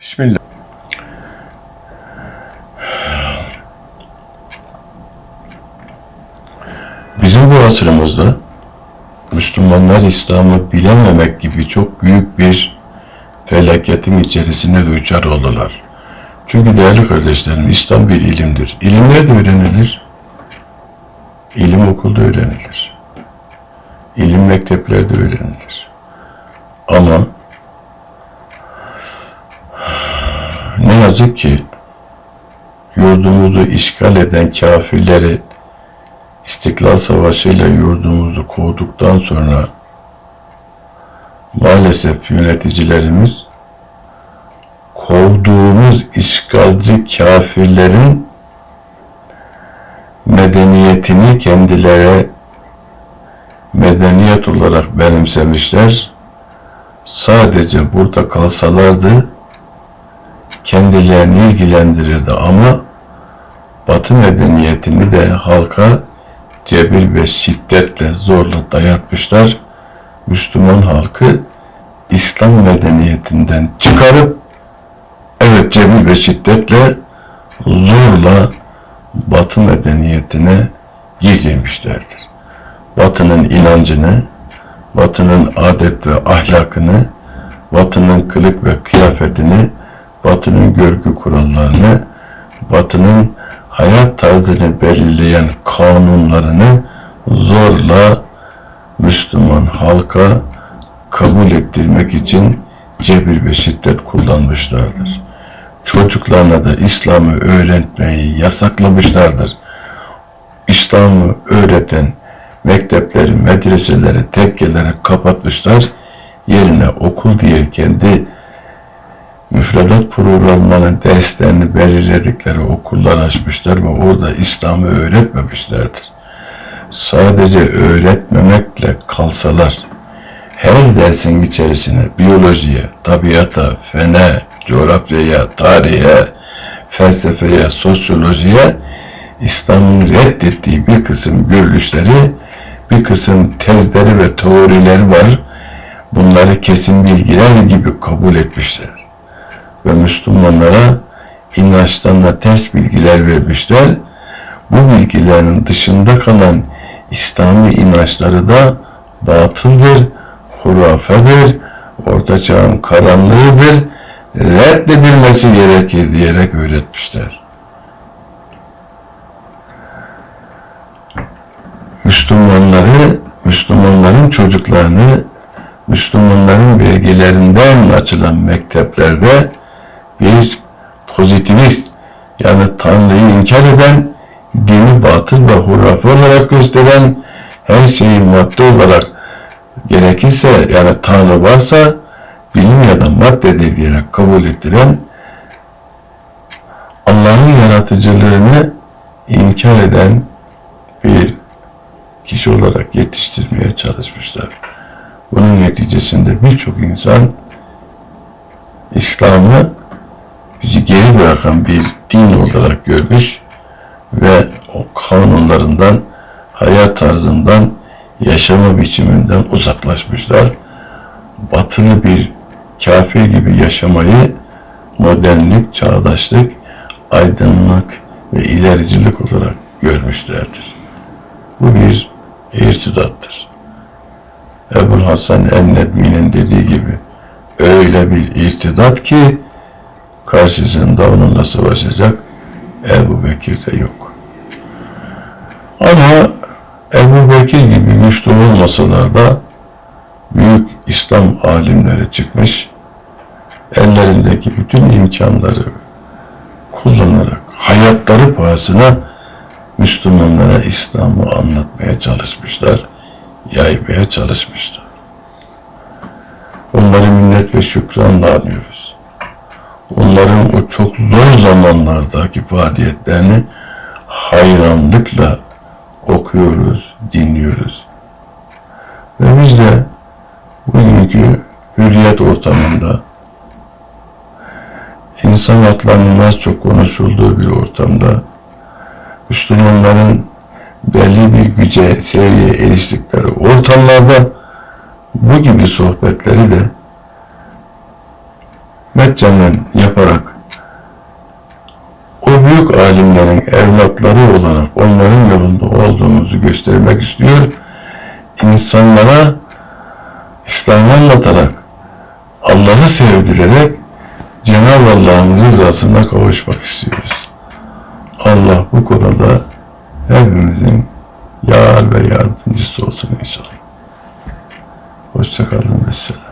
Bismillah. Bizim bu asrımızda Müslümanlar İslam'ı bilememek gibi çok büyük bir felaketin içerisine düçar oldular. Çünkü değerli kardeşlerim İslam bir ilimdir. İlim nerede öğrenilir? İlim okulda öğrenilir. İlim mekteplerde öğrenilir. Ama yazık ki yurdumuzu işgal eden kafirleri İstiklal Savaşı ile yurdumuzu kovduktan sonra maalesef yöneticilerimiz kovduğumuz işgalci kafirlerin medeniyetini kendileri medeniyet olarak benimsemişler. Sadece burada kalsalardı kendilerini ilgilendirirdi ama Batı medeniyetini de halka cebir ve şiddetle zorla dayatmışlar. Müslüman halkı İslam medeniyetinden çıkarıp evet cebir ve şiddetle zorla Batı medeniyetine gizlemişlerdir. Batı'nın inancını, Batı'nın adet ve ahlakını, Batı'nın kılık ve kıyafetini, Batı'nın görgü kurallarını, Batı'nın hayat tarzını belirleyen kanunlarını zorla Müslüman halka kabul ettirmek için cebir ve şiddet kullanmışlardır. Çocuklarına da İslam'ı öğretmeyi yasaklamışlardır. İslam'ı öğreten mektepleri, medreseleri, tekkeleri kapatmışlar. Yerine okul diye kendi müfredat programlarının derslerini belirledikleri okullar açmışlar ve orada İslam'ı öğretmemişlerdir. Sadece öğretmemekle kalsalar, her dersin içerisine biyolojiye, tabiata, fene, coğrafyaya, tarihe, felsefeye, sosyolojiye İslam'ın reddettiği bir kısım görüşleri, bir kısım tezleri ve teorileri var. Bunları kesin bilgiler gibi kabul etmişler ve Müslümanlara inançlarına ters bilgiler vermişler. Bu bilgilerin dışında kalan İslami inançları da batıldır, hurafedir, orta çağın karanlığıdır, reddedilmesi gerekir diyerek öğretmişler. Müslümanları, Müslümanların çocuklarını Müslümanların vergilerinden açılan mekteplerde bir pozitivist yani Tanrı'yı inkar eden, dini batıl ve hurafe olarak gösteren, her şeyi madde olarak gerekirse yani Tanrı varsa bilim ya da maddedir diyerek kabul ettiren Allah'ın yaratıcılığını inkar eden bir kişi olarak yetiştirmeye çalışmışlar. Bunun neticesinde birçok insan İslam'ı bizi geri bırakan bir din olarak görmüş ve o kanunlarından, hayat tarzından, yaşama biçiminden uzaklaşmışlar. Batılı bir kafir gibi yaşamayı modernlik, çağdaşlık, aydınlık ve ilericilik olarak görmüşlerdir. Bu bir irtidattır. Ebu Hasan el-Nedmi'nin dediği gibi öyle bir irtidat ki karşısında onunla savaşacak Ebu Bekir de yok. Ama Ebu Bekir gibi güçlü olmasalar da büyük İslam alimleri çıkmış, ellerindeki bütün imkanları kullanarak hayatları pahasına Müslümanlara İslam'ı anlatmaya çalışmışlar, yaymaya çalışmışlar. Onları minnet ve şükranla anıyoruz onların o çok zor zamanlardaki faaliyetlerini hayranlıkla okuyoruz, dinliyoruz. Ve biz de bugünkü hürriyet ortamında insan haklarının az çok konuşulduğu bir ortamda Müslümanların belli bir güce, seviyeye eriştikleri ortamlarda bu gibi sohbetleri de Metcenden yaparak o büyük alimlerin evlatları olarak onların yolunda olduğumuzu göstermek istiyor. İnsanlara İslam'ı anlatarak, Allah'ı sevdirerek Cenab-ı Allah'ın rızasına kavuşmak istiyoruz. Allah bu konuda hepimizin yar ve yardımcısı olsun inşallah. Hoşçakalın ve selam.